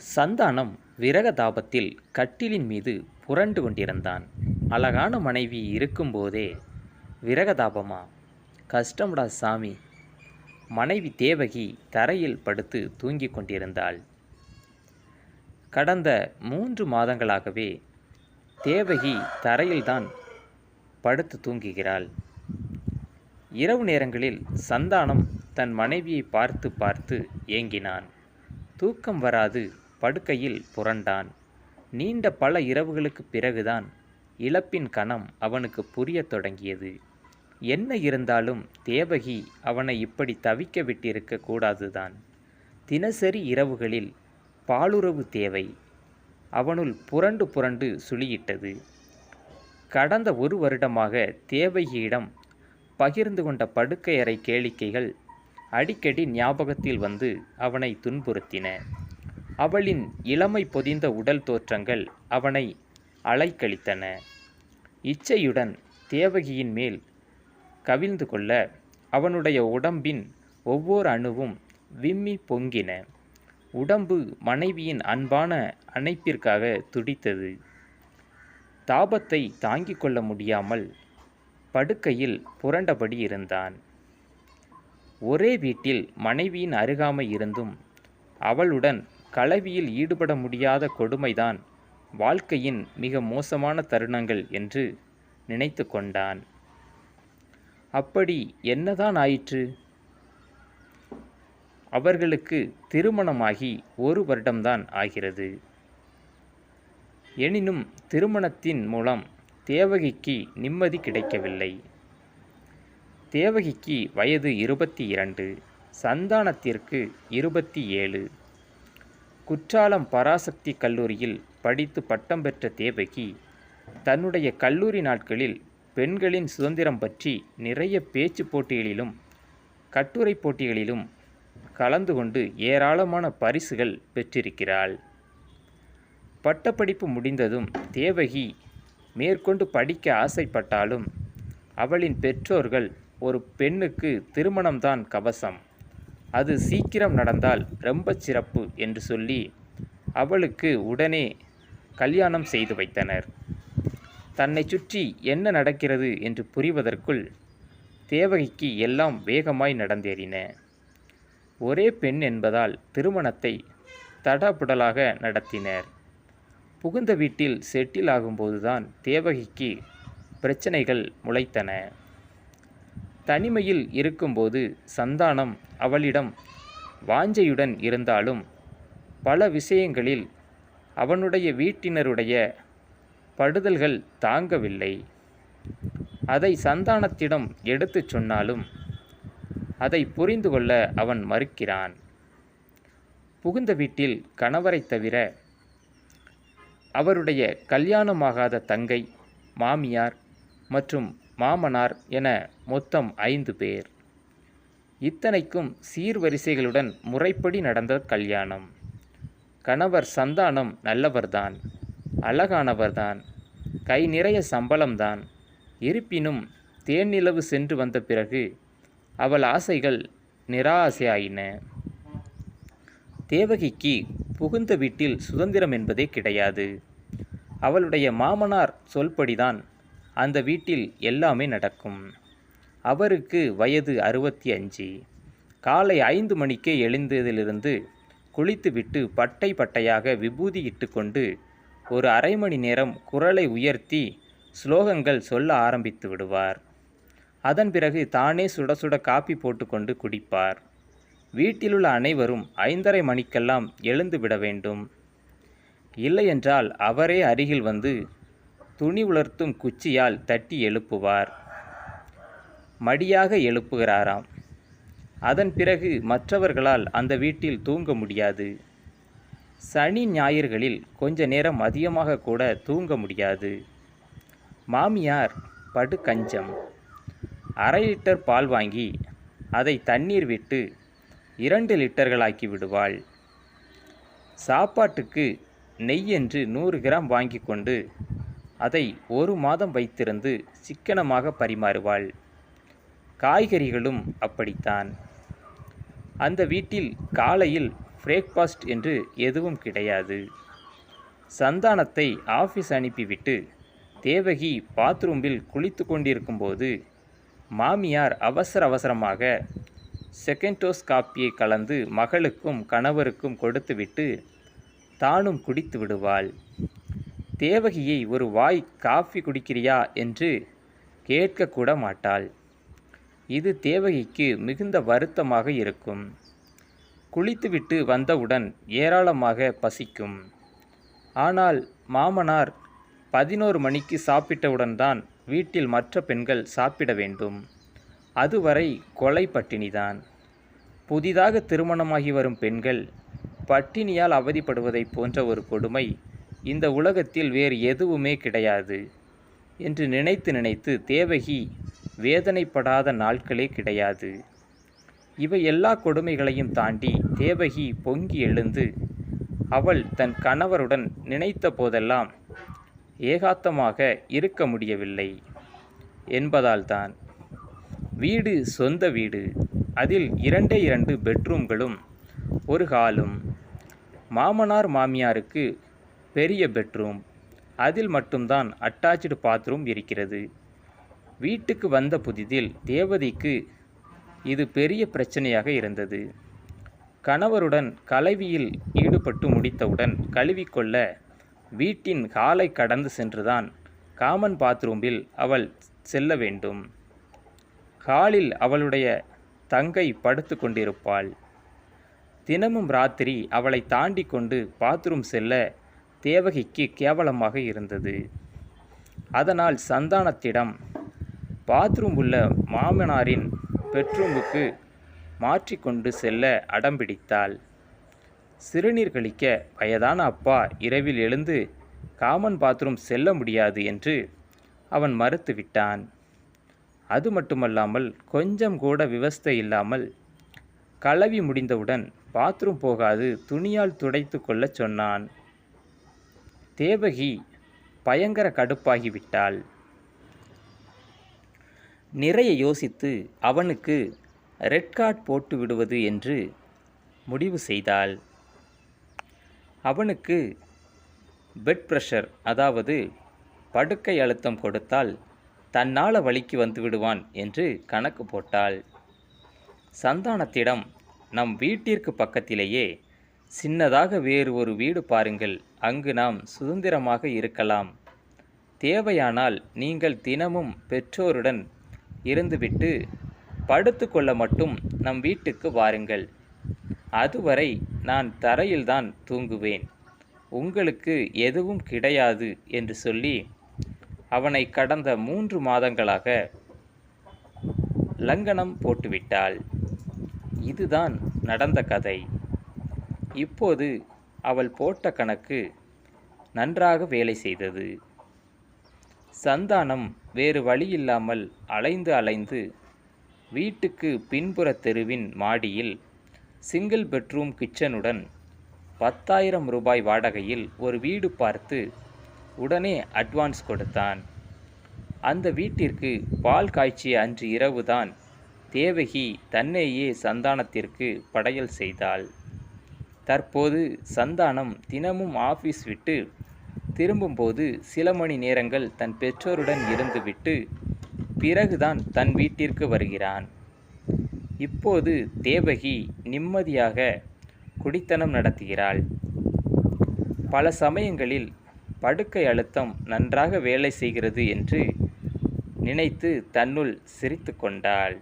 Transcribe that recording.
சந்தானம் விரக தாபத்தில் கட்டிலின் மீது புரண்டு கொண்டிருந்தான். அழகான மனைவி இருக்கும்போதே விரகதாபமா? கஷ்டம்டா சாமி. மனைவி தேவகி தரையில் படுத்து தூங்கிக் கொண்டிருந்தாள். கடந்த மூன்று மாதங்களாகவே தேவகி தரையில்தான் படுத்து தூங்குகிறாள். இரவு நேரங்களில் சந்தானம் தன் மனைவியை பார்த்து பார்த்து ஏங்கினான். தூக்கம் வராது படுக்கையில் புரண்டான். நீண்ட பல இரவுகளுக்குப் பிறகுதான் இழப்பின் கணம் அவனுக்கு புரியத் தொடங்கியது. என்ன இருந்தாலும் தேவகி அவனை இப்படி தவிக்க விட்டிருக்க கூடாதுதான். தினசரி இரவுகளில் பாலுறவு தேவை. அவனுள் புரண்டு புரண்டு சுழியிட்டது. கடந்த ஒரு வருடமாக தேவகியிடம் பகிர்ந்து கொண்ட படுக்கையறை கேளிக்கைகள் அடிக்கடி ஞாபகத்தில் வந்து அவனை துன்புறுத்தின. அவளின் இளமை பொதிந்த உடல் தோற்றங்கள் அவனை அலைக்கழித்தன. இச்சையுடன் தேவகியின் மேல் கவிழ்ந்து கொள்ள அவனுடைய உடம்பின் ஒவ்வொரு அணுவும் விம்மி பொங்கின. உடம்பு மனைவியின் அன்பான அணைப்பிற்காக துடித்தது. தாபத்தை தாங்கிக் கொள்ள முடியாமல் படுக்கையில் புரண்டபடி இருந்தான். ஒரே வீட்டில் மனைவியின் அருகாமை இருந்தும் அவளுடன் கலவியில் ஈடுபட முடியாத கொடுமைதான் வாழ்க்கையின் மிக மோசமான தருணங்கள் என்று நினைத்து கொண்டான். அப்படி என்னதான் ஆயிற்று? அவர்களுக்கு திருமணமாகி ஒரு வருடம்தான் ஆகிறது. எனினும் திருமணத்தின் மூலம் தேவகிக்கு நிம்மதி கிடைக்கவில்லை. தேவகிக்கு வயது இருபத்தி இரண்டு சந்தானத்திற்கு இருபத்தி ஏழு குற்றாலம் பராசக்தி கல்லூரியில் படித்து பட்டம் பெற்ற தேவகி தன்னுடைய கல்லூரி நாட்களில் பெண்களின் சுதந்திரம் பற்றி நிறைய பேச்சு போட்டிகளிலும் கட்டுரை போட்டிகளிலும் கலந்து கொண்டு ஏராளமான பரிசுகள் பெற்றிருக்கிறாள். பட்டப்படிப்பு முடிந்ததும் தேவகி மேற்கொண்டு படிக்க ஆசைப்பட்டாலும் அவளின் பெற்றோர்கள் ஒரு பெண்ணுக்கு திருமணம்தான் கவசம். அது சீக்கிரம் நடந்தால் ரொம்ப சிறப்பு என்று சொல்லி அவளுக்கு உடனே கல்யாணம் செய்து வைத்தனர். தன்னை சுற்றி என்ன நடக்கிறது என்று புரிவதற்குள் தேவகிக்கு எல்லாம் வேகமாய் நடந்தேறின. ஒரே பெண் என்பதால் திருமணத்தை தடபுடலாக நடத்தினர். புகுந்த வீட்டில் செட்டில் ஆகும்போதுதான் தேவகிக்கு பிரச்சனைகள் முளைத்தன. தனிமையில் இருக்கும்போது சந்தானம் அவளிடம் வாஞ்சையுடன் இருந்தாலும் பல விஷயங்களில் அவனுடைய வீட்டினருடைய படுதல்கள் தாங்கவில்லை. அதை சந்தானத்திடம் எடுத்துச் சொன்னாலும் அதை புரிந்து கொள்ள அவன் மறுக்கிறான். புகுந்த வீட்டில் கணவரை தவிர அவருடைய கல்யாணமாகாத தங்கை மாமியார் மற்றும் மாமனார் என மொத்தம் ஐந்து பேர். இத்தனைக்கும் சீர்வரிசைகளுடன் முறைப்படி நடந்த கல்யாணம். கணவர் சந்தானம் நல்லவர்தான் அழகானவர்தான் கை நிறைய சம்பளம்தான். இருப்பினும் தேன்நிலவு சென்று வந்த பிறகு அவள் ஆசைகள் நிராசையாயின. தேவகிக்கு புகுந்த வீட்டில் சுதந்திரம் என்பதே கிடையாது. அவளுடைய மாமனார் சொல்படிதான் அந்த வீட்டில் எல்லாமே நடக்கும். அவருக்கு வயது அறுபத்தி அஞ்சு. காலை ஐந்து மணிக்கே எழுந்ததிலிருந்து குளித்துவிட்டு பட்டை பட்டையாக விபூதி இட்டுக்கொண்டு ஒரு அரை மணி நேரம் குரலை உயர்த்தி ஸ்லோகங்கள் சொல்ல ஆரம்பித்து விடுவார். அதன் பிறகு தானே சுட சுட காப்பி போட்டுக்கொண்டு குடிப்பார். வீட்டிலுள்ள அனைவரும் ஐந்தரை மணிக்கெல்லாம் எழுந்து விட வேண்டும். இல்லையென்றால் அவரே அருகில் வந்து துணி உலர்த்தும் குச்சியால் தட்டி எழுப்புவார். மடியாக எழுப்புகிறாராம். அதன் பிறகு மற்றவர்களால் அந்த வீட்டில் தூங்க முடியாது. சனி ஞாயிறுகளில் கொஞ்ச நேரம் அதிகமாக கூட தூங்க முடியாது. மாமியார் படு கஞ்சம் அரை லிட்டர் பால் வாங்கி அதை தண்ணீர் விட்டு இரண்டு லிட்டர்களாக்கி விடுவாள். சாப்பாட்டுக்கு நெய் என்று நூறு கிராம் வாங்கி கொண்டு அதை ஒரு மாதம் வைத்திருந்து சிக்கனமாக பரிமாறுவாள். காய்கறிகளும் அப்படித்தான். அந்த வீட்டில் காலையில் பிரேக்ஃபாஸ்ட் என்று எதுவும் கிடையாது. சந்தானத்தை ஆஃபீஸ் அனுப்பிவிட்டு தேவகி பாத்ரூமில் குளித்து கொண்டிருக்கும்போது மாமியார் அவசர அவசரமாக செகண்டோஸ் காப்பியை கலந்து மகளுக்கும் கணவருக்கும் கொடுத்துவிட்டு தானும் குடித்து விடுவாள். தேவகியை ஒரு வாய் காஃபி குடிக்கிறியா என்று கேட்கக்கூட மாட்டாள் இது தேவகிக்கு மிகுந்த வருத்தமாக இருக்கும். குளித்துவிட்டு வந்தவுடன் ஏராளமாக பசிக்கும். ஆனால் மாமனார் பதினோரு மணிக்கு சாப்பிட்டவுடன் தான் வீட்டில் மற்ற பெண்கள் சாப்பிட வேண்டும். அதுவரை கொலை பட்டினிதான். புதிதாக திருமணமாகி வரும் பெண்கள் பட்டினியால் அவதிப்படுவதைப் போன்ற ஒரு கொடுமை இந்த உலகத்தில் வேறு எதுவுமே கிடையாது என்று நினைத்து நினைத்து தேவகி வேதனைப்படாத நாட்களே கிடையாது. இவை எல்லா கொடுமைகளையும் தாண்டி தேவகி பொங்கி எழுந்து அவள் தன் கணவருடன் நினைத்த போதெல்லாம் ஏகாத்தமாக இருக்க முடியவில்லை என்பதால்தான் வீடு சொந்த வீடு. அதில் இரண்டே இரண்டு பெட்ரூம்களும் ஒரு ஹாலும். மாமனார் மாமியாருக்கு பெரிய பெட்ரூம். அதில் மட்டும்தான் அட்டாச்சு பாத்ரூம் இருக்கிறது. வீட்டுக்கு வந்த புதிதில் தேவதிக்கு இது பெரிய பிரச்சனையாக இருந்தது. கணவருடன் கலவியில் ஈடுபட்டு முடித்தவுடன் கழுவிக்கொள்ள வீட்டின் காலை கடந்து சென்றுதான் காமன் பாத்ரூமில் அவள் செல்ல வேண்டும். ஹாலில் அவளுடைய தங்கை படுத்து கொண்டிருப்பாள். தினமும் ராத்திரி அவளை தாண்டி கொண்டு பாத்ரூம் செல்ல தேவகிக்கு கேவலமாக இருந்தது. அதனால் சந்தானத்திடம் பாத்ரூம் உள்ள மாமனாரின் பெட்ரூமுக்கு மாற்றிக்கொண்டு செல்ல அடம்பிடித்தாள் சிறுநீர் கழிக்க வயதான அப்பா இரவில் எழுந்து காமன் பாத்ரூம் செல்ல முடியாது என்று அவன் மறுத்துவிட்டான் அது மட்டுமல்லாமல் கொஞ்சம் கூட விவஸ்தை இல்லாமல் கலவி முடிந்தவுடன் பாத்ரூம் போகாது துணியால் துடைத்து கொள்ளச் சொன்னான். தேவகி பயங்கர கடுப்பாகிவிட்டாள். நிறைய யோசித்து அவனுக்கு ரெட் கார்ட் போட்டு விடுவது என்று முடிவு செய்தாள். அவனுக்கு பெட் ப்ரெஷர் அதாவது படுக்கை அழுத்தம் கொடுத்தால் தன்னால் வழிக்கு வந்து விடுவான் என்று கணக்கு போட்டாள். சந்தானத்திடம் நம் வீட்டிற்கு பக்கத்திலேயே சின்னதாக வேறு ஒரு வீடு பாருங்கள் அங்கு நாம் சுதந்திரமாக இருக்கலாம். தேவையானால் நீங்கள் தினமும் பெற்றோருடன் இருந்துவிட்டு படுத்துக்கொள்ள மட்டும் நம் வீட்டுக்கு வாருங்கள். அதுவரை நான் தரையில்தான் தூங்குவேன். உங்களுக்கு எதுவும் கிடையாது என்று சொல்லி அவனை கடந்த மூன்று மாதங்களாக லங்கனம் போட்டுவிட்டாள். இதுதான் நடந்த கதை. இப்போது அவள் போட்ட கணக்கு நன்றாக வேலை செய்தது. சந்தானம் வேறு வழியில்லாமல் அலைந்து அலைந்து வீட்டுக்கு பின்புற தெருவின் மாடியில் சிங்கிள் பெட்ரூம் கிச்சனுடன் பத்தாயிரம் ரூபாய் வாடகையில் ஒரு வீடு பார்த்து உடனே அட்வான்ஸ் கொடுத்தான். அந்த வீட்டிற்கு பால் காய்ச்சிய அன்று இரவுதான் தேவகி தன்னையே சந்தானத்திற்கு படையல் செய்தாள். தற்போது சந்தானம் தினமும் ஆஃபீஸ் விட்டு திரும்பும்போது சில மணி நேரங்கள் தன் பெற்றோருடன் இருந்துவிட்டு பிறகுதான் தன் வீட்டிற்கு வருகிறான். இப்போது தேவகி நிம்மதியாக குடித்தனம் நடத்துகிறாள். பல சமயங்களில் படுக்கை அழுத்தம் நன்றாக வேலை செய்கிறது என்று நினைத்து தன்னுள் சிரித்து கொண்டாள்.